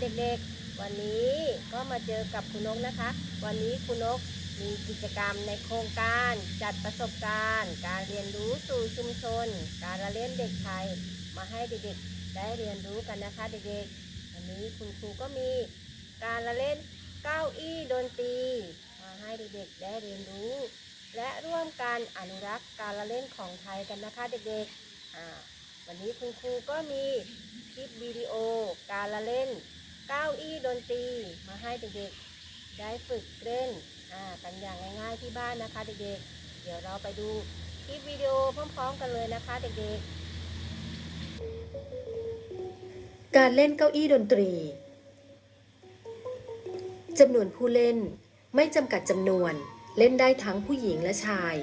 เด็กๆ วันนี้ก็มาเจอกับคุณนกนะคะ วันนี้คุณนกมีกิจกรรมในโครงการจัดประสบการณ์ การเรียนรู้สู่ชุมชน การละเล่นเด็กไทย มาให้เด็กๆ ได้เรียนรู้กันนะคะเด็กๆ วันนี้คุณครูก็มีการละเล่นเก้าอี้ดนตรีมาให้เด็กๆ ได้เรียนรู้ และร่วมกันอนุรักษ์การละเล่นของไทยกันนะคะเด็กๆวันนี้คุณครูก็มีคลิปวิดีโอการละเล่น เก้าอี้ดนตรีมาให้เด็กๆได้ฝึกเล่นอ่ากันอย่างง่ายๆที่บ้านนะคะเด็กๆ เดี๋ยวเราไปดูคลิปวิดีโอพร้อมๆกันเลยนะคะเด็กๆ การเล่นเก้าอี้ดนตรีจำนวนผู้เล่นไม่จำกัดจำนวนเล่นได้ทั้งผู้หญิงและชาย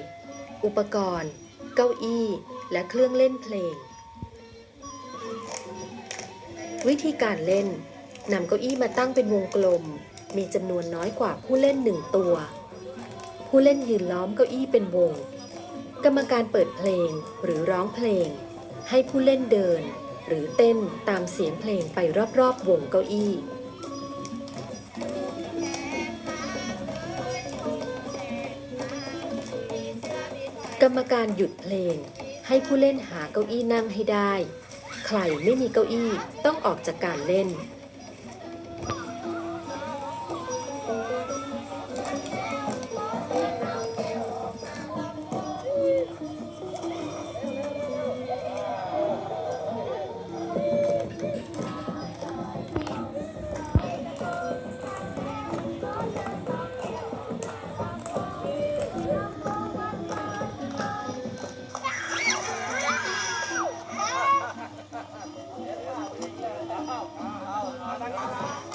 อุปกรณ์ เก้าอี้ และเครื่องเล่นเพลง วิธีการเล่น นำเก้าอี้มาตั้งเป็นวงกลม มีจำนวนน้อยกว่าผู้เล่นหนึ่งตัว ผู้เล่นยืนล้อมเก้าอี้เป็นวง กรรมการเปิดเพลงหรือร้องเพลง ให้ผู้เล่นเดิน หรือเต้นตามเสียงเพลงไปรอบๆวงเก้าอี้กรรมการหยุดเพลง ให้ผู้เล่นหาเก้าอี้นั่งให้ได้ ใครไม่มีเก้าอี้ต้องออกจากการเล่น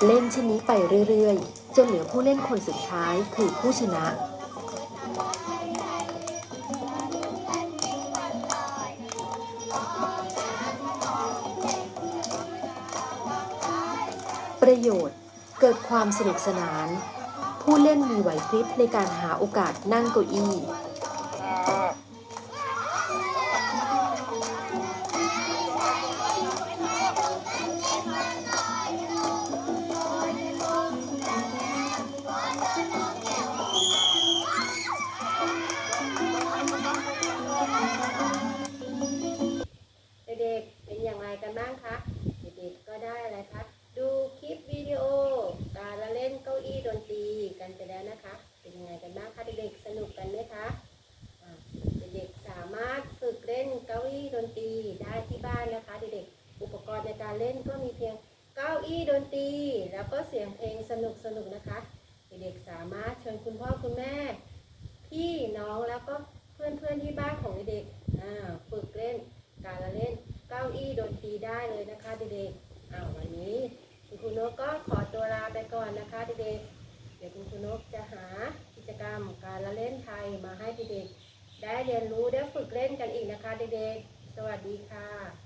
เล่นเช่นนี้ไปเรื่อยๆ จนเหลือผู้เล่นคนสุดท้ายคือผู้ชนะ ประโยชน์เกิดความสนุกสนาน ผู้เล่นมีไหวพริบในการหาโอกาสนั่งเก้าอี้ เป็นอย่างไรกันบ้างคะ เด็กๆก็ได้อะไรคะ ดูคลิปวิดีโอ การละเล่นเก้าอี้ดนตรีกันไปแล้วนะคะ เป็นยังไงกันบ้างคะเด็กๆสนุกกันไหมคะเด็กๆสามารถฝึกเล่นเก้าอี้ดนตรีได้ที่บ้านนะคะเด็กๆอุปกรณ์ในการเล่นก็มีเพียงเก้าอี้ดนตรี แล้วก็เสียงเพลงสนุกๆนะคะ เด็กๆสามารถเชิญคุณพ่อคุณแม่ พี่น้องแล้วก็เพื่อนๆที่บ้านของเด็กๆอ่าฝึกเล่น การละเล่นเก้าอี้ดนตรี ได้เลยนะคะเด็กๆอ้าววันนี้คุณครูนกก็ขอตัวลาไปก่อนนะคะเด็กๆเดี๋ยวคุณครูนกจะหากิจกรรมการละเล่นไทยมาให้เด็กๆได้เรียนรู้ได้ฝึกเล่นกันอีกนะคะเด็กๆสวัสดีค่ะ